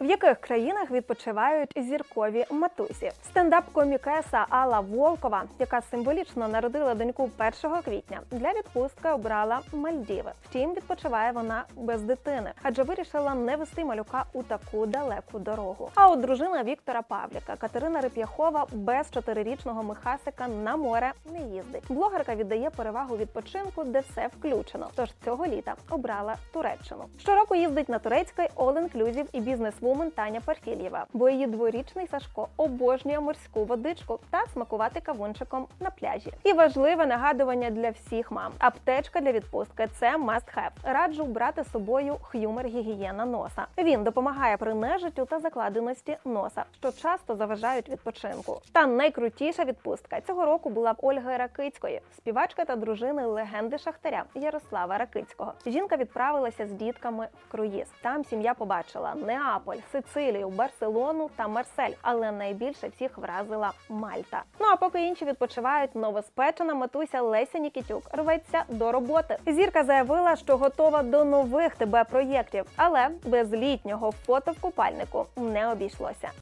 В яких країнах відпочивають зіркові матусі? Стендап-комікеса Алла Волкова, яка символічно народила доньку 1 квітня, для відпустки обрала Мальдіви. Втім, відпочиває вона без дитини, адже вирішила не вести малюка у таку далеку дорогу. А от дружина Віктора Павліка Катерина Реп'яхова без чотирирічного Михасика на море не їздить. Блогерка віддає перевагу відпочинку, де все включено. Тож цього літа обрала Туреччину. Щороку їздить на турецький all-inclusive і бізнес-вумен Таня Парфільєва, бо її дворічний Сашко обожнює морську водичку та смакувати кавунчиком на пляжі. І важливе нагадування для всіх мам: аптечка для відпустки це must have. Раджу брати з собою х'юмер гігієна носа. Він допомагає при нежиттю та закладеності носа, що часто заважають відпочинку. Та найкрутіша відпустка цього року була в Ольги Ракицької, співачка та дружини легенди шахтаря Ярослава Ракицького. Жінка відправилася з дітками в круїз. Там сім'я побачила Неаполь, Сицилію, Барселону та Марсель, але найбільше всіх вразила Мальта. Ну а поки інші відпочивають, новоспечена матуся Леся Нікітюк рветься до роботи. Зірка заявила, що готова до нових тебе проєктів, але без літнього фото в купальнику не обійшлося.